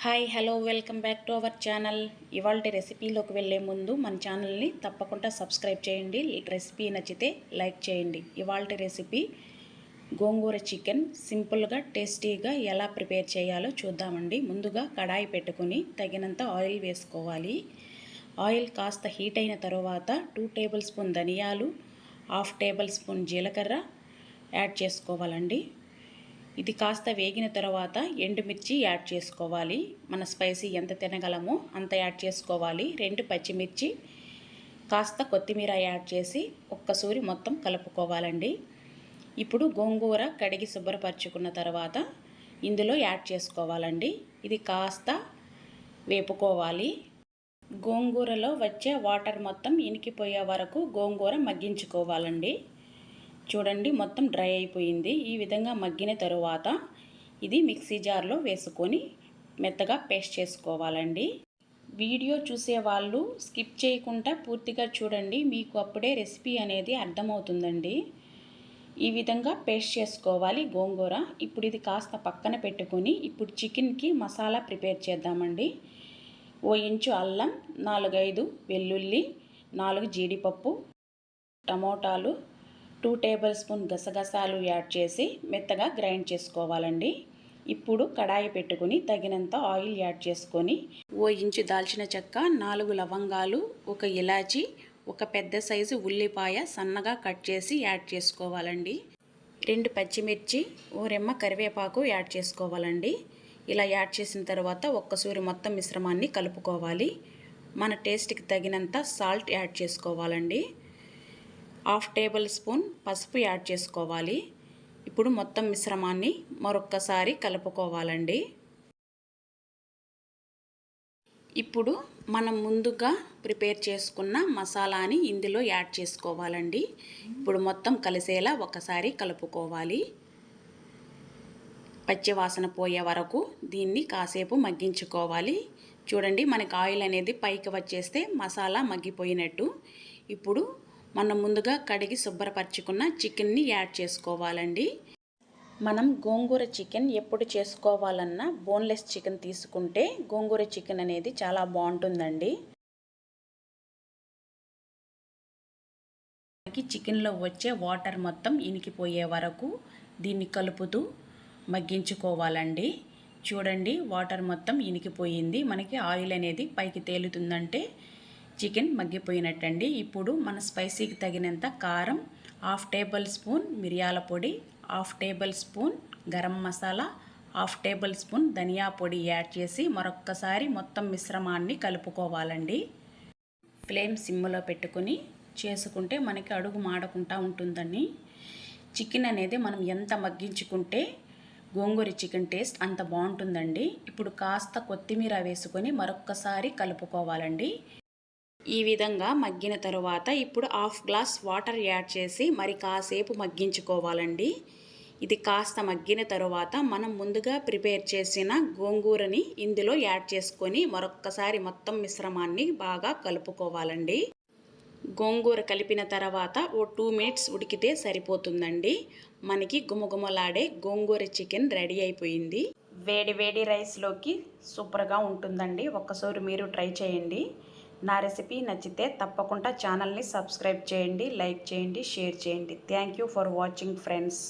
Hi hello welcome back to our channel. ఇవాళ రెసిపీలోకి వెళ్ళే ముందు మన ఛానల్ని తప్పకుండా సబ్స్క్రైబ్ చేయండి. రెసిపీ నచ్చితే లైక్ చేయండి. ఇవాళ రెసిపీ గోంగూర చికెన్. సింపుల్గా టేస్టీగా ఎలా ప్రిపేర్ చేయాలో చూద్దామండి. ముందుగా కడాయి పెట్టుకుని తగినంత ఆయిల్ వేసుకోవాలి. ఆయిల్ కాస్త హీట్ అయిన తర్వాత టూ టేబుల్ స్పూన్ ధనియాలు హాఫ్ టేబుల్ స్పూన్ జీలకర్ర యాడ్ చేసుకోవాలండి. ఇది కాస్త వేగిన తర్వాత ఎండుమిర్చి యాడ్ చేసుకోవాలి. మన స్పైసీ ఎంత తినగలమో అంత యాడ్ చేసుకోవాలి. రెండు పచ్చిమిర్చి కాస్త కొత్తిమీర యాడ్ చేసి ఒక్కసూరి మొత్తం కలుపుకోవాలండి. ఇప్పుడు గోంగూర కడిగి శుభ్రపరచుకున్న తర్వాత ఇందులో యాడ్ చేసుకోవాలండి. ఇది కాస్త వేపుకోవాలి. గోంగూరలో వచ్చే వాటర్ మొత్తం ఇనికిపోయే వరకు గోంగూర మగ్గించుకోవాలండి. చూడండి మొత్తం డ్రై అయిపోయింది. ఈ విధంగా మగ్గిన తరువాత ఇది మిక్సీ జార్లో వేసుకొని మెత్తగా పేస్ట్ చేసుకోవాలండి. వీడియో చూసే వాళ్ళు స్కిప్ చేయకుండా పూర్తిగా చూడండి. మీకు అప్పుడే రెసిపీ అనేది అర్థమవుతుందండి. ఈ విధంగా పేస్ట్ చేసుకోవాలి గోంగూర. ఇప్పుడు ఇది కాస్త పక్కన పెట్టుకొని ఇప్పుడు చికెన్కి మసాలా ప్రిపేర్ చేద్దామండి. ఓ ఇంచు అల్లం నాలుగైదు వెల్లుల్లి నాలుగు జీడిపప్పు టమోటాలు టూ టేబుల్ స్పూన్ గసగసాలు యాడ్ చేసి మెత్తగా గ్రైండ్ చేసుకోవాలండి. ఇప్పుడు కడాయి పెట్టుకుని తగినంత ఆయిల్ యాడ్ చేసుకొని ఓ ఇంచు దాల్చిన చెక్క నాలుగు లవంగాలు ఒక ఇలాచి ఒక పెద్ద సైజు ఉల్లిపాయ సన్నగా కట్ చేసి యాడ్ చేసుకోవాలండి. రెండు పచ్చిమిర్చి ఓ రెమ్మ కరివేపాకు యాడ్ చేసుకోవాలండి. ఇలా యాడ్ చేసిన తర్వాత ఒక్కసూరి మొత్తం మిశ్రమాన్ని కలుపుకోవాలి. మన టేస్ట్కి తగినంత సాల్ట్ యాడ్ చేసుకోవాలండి. హాఫ్ టేబుల్ స్పూన్ పసుపు యాడ్ చేసుకోవాలి. ఇప్పుడు మొత్తం మిశ్రమాన్ని మరొక్కసారి కలుపుకోవాలండి. ఇప్పుడు మనం ముందుగా ప్రిపేర్ చేసుకున్న మసాలాని ఇందులో యాడ్ చేసుకోవాలండి. ఇప్పుడు మొత్తం కలిసేలా ఒకసారి కలుపుకోవాలి. పచ్చివాసన పోయే వరకు దీన్ని కాసేపు మగ్గించుకోవాలి. చూడండి మనకి ఆయిల్ అనేది పైకి వచ్చేస్తే మసాలా మగ్గిపోయినట్టు. ఇప్పుడు మనం ముందుగా కడిగి శుభ్రపరచుకున్న చికెన్ని యాడ్ చేసుకోవాలండి. మనం గోంగూర చికెన్ ఎప్పుడు చేసుకోవాలన్నా బోన్లెస్ చికెన్ తీసుకుంటే గోంగూర చికెన్ అనేది చాలా బాగుంటుందండి. మనకి చికెన్లో వచ్చే వాటర్ మొత్తం ఇనికిపోయే వరకు దీన్ని కలుపుతూ మగ్గించుకోవాలండి. చూడండి వాటర్ మొత్తం ఇనికిపోయింది. మనకి ఆయిల్ అనేది పైకి తేలుతుందంటే చికెన్ మగ్గిపోయినట్టండి. ఇప్పుడు మన స్పైసీకి తగినంత కారం హాఫ్ టేబుల్ స్పూన్ మిరియాల పొడి half tablespoon garam masala half tablespoon ధనియా పొడి యాడ్ చేసి మరొక్కసారి మొత్తం మిశ్రమాన్ని కలుపుకోవాలండి. ఫ్లేమ్ సిమ్లో పెట్టుకుని చేసుకుంటే మనకి అడుగు మాడకుండా ఉంటుందని చికెన్ అనేది మనం ఎంత మగ్గించుకుంటే గోంగూర చికెన్ టేస్ట్ అంత బాగుంటుందండి. ఇప్పుడు కాస్త కొత్తిమీర వేసుకొని మరొక్కసారి కలుపుకోవాలండి. ఈ విధంగా మగ్గిన తరువాత ఇప్పుడు హాఫ్ గ్లాస్ వాటర్ యాడ్ చేసి మరి కాసేపు మగ్గించుకోవాలండి. ఇది కాస్త మగ్గిన తరువాత మనం ముందుగా ప్రిపేర్ చేసిన గోంగూరని ఇందులో యాడ్ చేసుకొని మరొక్కసారి మొత్తం మిశ్రమాన్ని బాగా కలుపుకోవాలండి. గోంగూర కలిపిన తర్వాత ఓ టూ మినిట్స్ ఉడికితే సరిపోతుందండి. మనకి గుమగుమలాడే గోంగూర చికెన్ రెడీ అయిపోయింది. వేడి వేడి రైస్లోకి సూపర్గా ఉంటుందండి. ఒక్కసారి మీరు ట్రై చేయండి. నా రెసిపీ నచ్చితే తప్పకుండా ఛానల్ని సబ్స్క్రైబ్ చేయండి లైక్ చేయండి షేర్ చేయండి. Thank you for watching friends